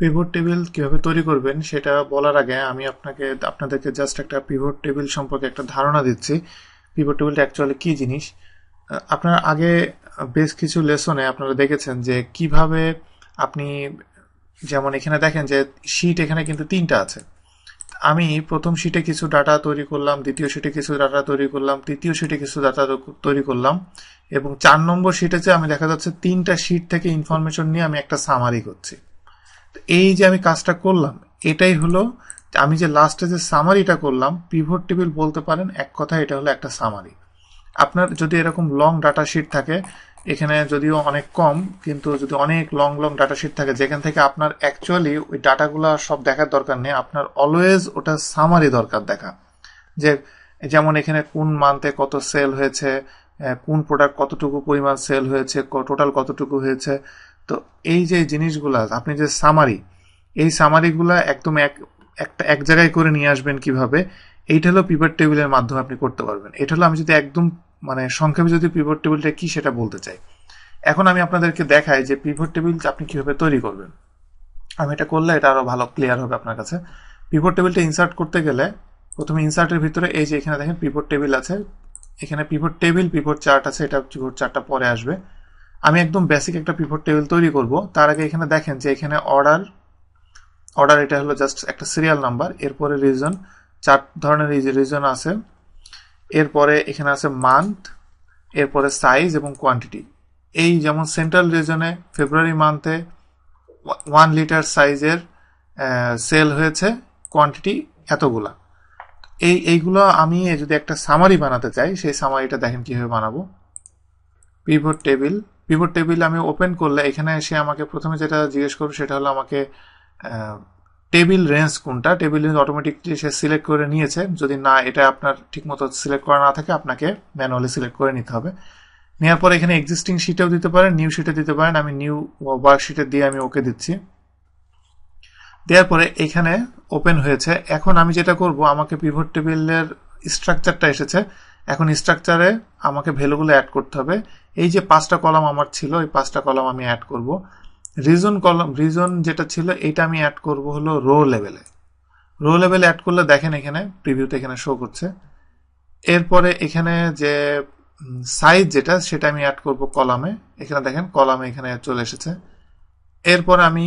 Pivot table কীভাবে তৈরি করবেন সেটা বলার আগে আমি আপনাকে, আপনাদেরকে জাস্ট একটা পিভট টেবিল সম্পর্কে একটা ধারণা দিচ্ছি। পিভট টেবিলটা অ্যাকচুয়ালি কী জিনিস? আপনারা আগে বেশ কিছু লেসনে আপনারা দেখেছেন যে কীভাবে আপনি, যেমন এখানে দেখেন যে শীট এখানে কিন্তু তিনটা আছে। আমি প্রথম শিটে কিছু ডাটা তৈরি করলাম, দ্বিতীয় শিটে কিছু ডাটা তৈরি করলাম, তৃতীয় শিটে কিছু ডাটা তৈরি করলাম এবং চার নম্বর শিটে যে আমি দেখা যাচ্ছে তিনটা শিট থেকে ইনফরমেশন নিয়ে আমি একটা সামারি করছি। এই যে আমি কাজটা করলাম, এটাই হলো আমি যে লাস্টে যে সামারিটা করলাম পিভট টেবিল বলতে পারেন, এক কথা এটা হলো একটা সামারি আপনার যদি এরকম লং ডাটা শিট থাকে, এখানে যদিও অনেক কম, কিন্তু যদি অনেক লং লং ডাটা শিট থাকে, যেখান থেকে আপনার অ্যাকচুয়ালি ওই ডাটাগুলো সব দেখার দরকার নেই, আপনার অলওয়েজ ওটা সামারি দরকার দেখা। যে যেমন এখানে কোন মান্থে কত সেল হয়েছে কোন প্রোডাক্ট কতটুকু পরিমাণ সেল হয়েছে টোটাল কতটুকু হয়েছে তো এই যে জিনিসগুলা, আপনি যে সামারি এই সামারিগুলা একদম এক, একটা, এক জায়গায় করে নিয়ে আসবেন কীভাবে, এইটা হলো পিভট টেবিলের মাধ্যমে আপনি করতে পারবেন। এটা হলো আমি যদি একদম মানে সংক্ষেপে যদি পিভট টেবিলটা কি সেটা বলতে চাই। এখন আমি আপনাদেরকে দেখাই যে পিভট টেবিল আপনি কীভাবে তৈরি করবেন। আমি এটা করলে এটা আরও ভালো ক্লিয়ার হবে আপনার কাছে। পিভট টেবিলটা ইনসার্ট করতে গেলে প্রথমে ইনসার্টের ভিতরে এই যে এখানে দেখেন পিভট টেবিল আছে। এখানে পিভট টেবিল পিভট চার্ট আছে, এটা পিভট চার্টটা পরে আসবে। আমি একদম বেসিক একটা পিভট টেবিল তৈরি করব। তার আগে এখানে দেখেন যে এখানে অর্ডার অর্ডার এটা হলো জাস্ট একটা সিরিয়াল নাম্বার এরপরে রিজন চার ধরনের রিজন আছে, এরপরে এখানে আছে মান্থ এরপরে সাইজ এবং কোয়ান্টিটি এই যেমন সেন্ট্রাল রিজনে ফেব্রুয়ারি মান্থে ওয়ান লিটার সাইজের সেল হয়েছে কোয়ান্টিটি এতগুলা। এই, এইগুলো আমি যদি একটা সামারি বানাতে চাই, সেই সামারিটা দেখেন কীভাবে বানাবো। পিভট টেবিল পিভট টেবিল আমি ওপেন করলে এখানে এসে আমাকে প্রথমে যেটা জিজ্ঞেস করবে সেটা হলো আমাকে টেবিল রেঞ্জ কোনটা? টেবিল রেঞ্জ অটোমেটিকলি সে সিলেক্ট করে নিয়েছে। যদি না, এটা আপনার ঠিকমতো সিলেক্ট করা না থাকে, আপনাকে ম্যানুয়ালি সিলেক্ট করে নিতে হবে। নেওয়ার পর এখানে এক্সিস্টিং শিটেও দিতে পারেন নিউ শিটে দিতে পারেন। আমি নিউ ওয়ার্কশিটে দিয়ে আমি ওকে দিচ্ছি। দেওয়ার পরে এখানে ওপেন হয়েছে। এখন আমি যেটা করব, আমাকে পিভট টেবিলের স্ট্রাকচারটা এসেছে। এখন স্ট্রাকচারে আমাকে ভ্যালুগুলো অ্যাড করতে হবে। এই যে পাঁচটা কলাম আমার ছিল, এই পাঁচটা কলাম আমি অ্যাড করব। রিজন কলাম রিজন যেটা ছিল, এইটা আমি অ্যাড করব হলো রো লেভেলে রো লেভেলে অ্যাড করলে দেখেন এখানে প্রিভিউতে এখানে শো করছে। এরপরে এখানে যে সাইজ যেটা, সেটা আমি অ্যাড করব কলামে এখানে দেখেন কলামে এখানে চলে এসেছে। এরপর আমি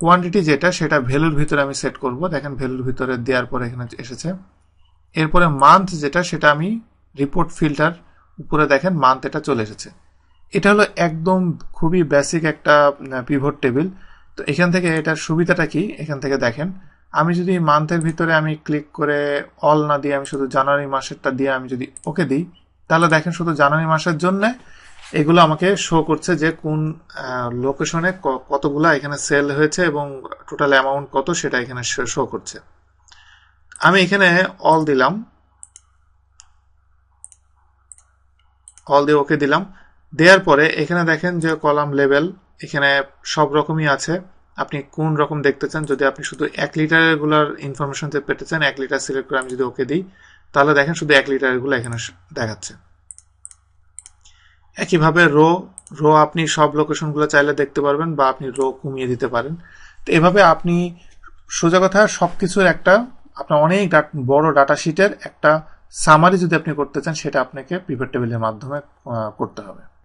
কোয়ান্টিটি যেটা, সেটা ভ্যালুর ভিতরে আমি সেট করব। দেখেন ভ্যালুর ভিতরে দেওয়ার পরে এখানে এসেছে। এরপরে মান্থ যেটা, সেটা আমি রিপোর্ট ফিল্টার উপরে দেখেন মান্থ এটা চলে এসেছে। এটা হলো একদম খুবই বেসিক একটা পিভট টেবিল তো এখান থেকে এটার সুবিধাটা কি? এখান থেকে দেখেন, আমি যদি মান্থের ভিতরে আমি ক্লিক করে অল না দিয়ে আমি শুধু জানুয়ারি মাসেরটা দিয়ে আমি যদি ওকে দিই, তাহলে দেখেন শুধু জানুয়ারি মাসের জন্য এগুলো আমাকে শো করছে যে কোন লোকেশনে কতগুলো এখানে সেল হয়েছে এবং টোটাল অ্যামাউন্ট কত সেটা এখানে শো করছে। আমি এখানে অল দিলাম। অল দিয়ে ওকে দিলাম। দেওয়ার পরে এখানে দেখেন যে কলাম লেভেল এখানে সব রকমই আছে। আপনি কোন রকম দেখতে চান, যদি আপনি শুধু এক লিটারেরগুলার ইনফরমেশন পেতে চান, এক লিটার সিলেক্ট করে আমি যদি ওকে দিই, তাহলে দেখেন শুধু এক লিটারেরগুলো এখানে দেখাচ্ছে। একইভাবে রো রো আপনি সব লোকেশনগুলো চাইলে দেখতে পারবেন বা আপনি রো কমিয়ে দিতে পারেন। তো এভাবে আপনি সোজা কথা সব কিছুর একটা আপনার অনেক বড় ডাটা শিটের একটা সামারি যদি আপনি করতে চান, সেটা আপনাকে পিভট টেবিলের মাধ্যমে করতে হবে।